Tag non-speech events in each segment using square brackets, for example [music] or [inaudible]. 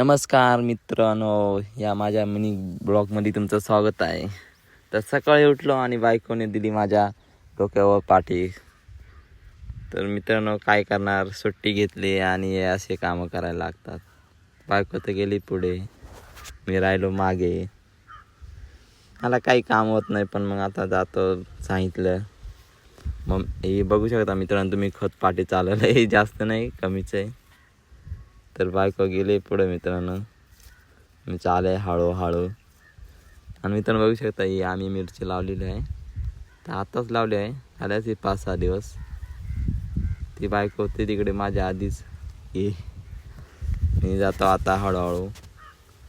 नमस्कार मित्रांनो या माझ्या मिनी ब्लॉगमध्ये तुमचं स्वागत आहे. तर सकाळी उठलो आणि बायकोने दिली माझ्या डोक्यावर पाठी. तर मित्रांनो काय करणार? सुट्टी घेतली आणि हे असे कामं करायला लागतात. बायको तर गेली पुढे. मी राहिलो मागे. मला काही काम होत नाही पण मग आता जातो सांगितलं. मग हे बघू शकता मित्रांनो तुम्ही खत पाठी चालवलं हे [laughs] जास्त नाही कमीच आहे. तर बायको गेले पुढे मित्रांनो. मी चाले हळूहळू. आणि मित्रांनो बघू शकता ही आम्ही मिरची लावलेली आहे. तर आताच लावली आहे. आल्याच ही पाच सहा दिवस. ती बायको होती तिकडे माझ्या आधीच. ये मी जातो आता हळूहळू.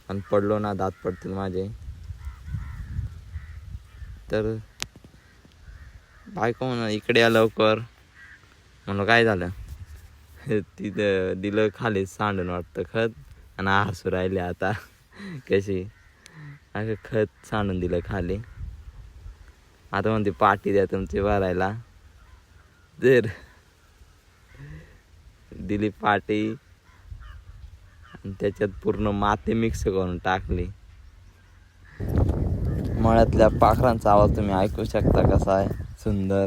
आणि पडलो ना दात पडतील माझे. तर बायको म्हणा इकडे या लवकर. म्हणलं काय झालं? [laughs] तिथं दिलं खाली सांडून वाटतं खत. आणि हसू राहिले आता. [laughs] कशी? अगं खत सांडून दिलं खाली. आता म्हणते पाठी द्या तुमची भरायला. जर दिली पाटी आणि त्याच्यात पूर्ण माती मिक्स करून टाकली. मळ्यातल्या पाखरांचा आवाज तुम्ही ऐकू शकता कसा आहे? सुंदर.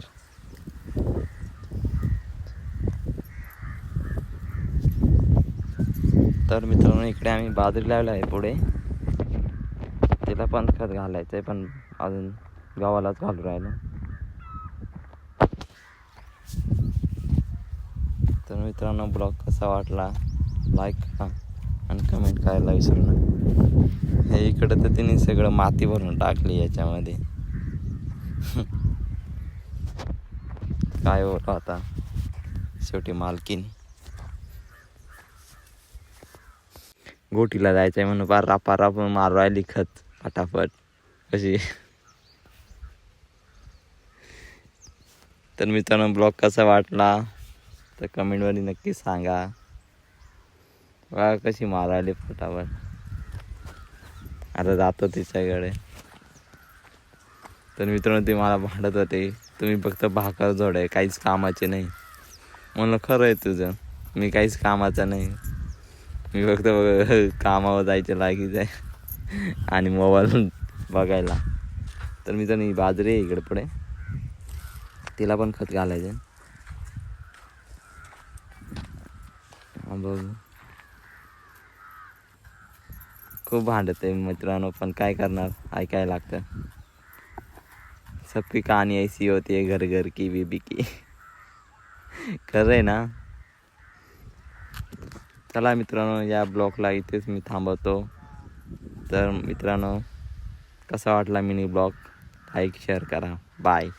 तर मित्रांनो इकडे आम्ही बाजरी लावली आहे पुढे. तिला पण खत घालायचं आहे पण अजून गावालाच घालू राहिलं. तर मित्रांनो ब्लॉग कसा वाटला? लाईक करा आणि कमेंट करायला विसरू नका. हे इकडं तर तिने सगळं माती भरून टाकली याच्यामध्ये. [laughs] काय होतं आता? शेवटी मालकीन. गोटीला जायचंय म्हणून पार रापा राप मारू राहिली खत फटाफट कशी तर मित्रांनो ब्लॉग कसा वाटला? तर कमेंटमध्ये नक्की सांगा. बघा कशी मारायली फटाफट आता जातो तिच्याकडे. तर मित्रांनो ते मला भांडत होते. तुम्ही फक्त भाकर जोड आहे काहीच कामाचे नाही. म्हणलं खरं आहे तुझं. मी काहीच कामाचं नाही. मी फक्त कामावर जायचे लागीच आहे आणि मोबाईल बघायला. तर मी तर बाजरी आहे इकडे पुढे. तिला पण खत घालायचं बघ. खूप भांडत आहे मित्रांनो पण काय करणार? ऐकायला लागतं. सबकी कहाणी ऐसी होती है घर घर की बीबी की. खरं आहे ना? चला मित्रांनो या ब्लॉगला इथेच मी थांबवतो. तर मित्रांनो कसा वाटला मिनी ब्लॉग? लाईक शेअर करा. बाय.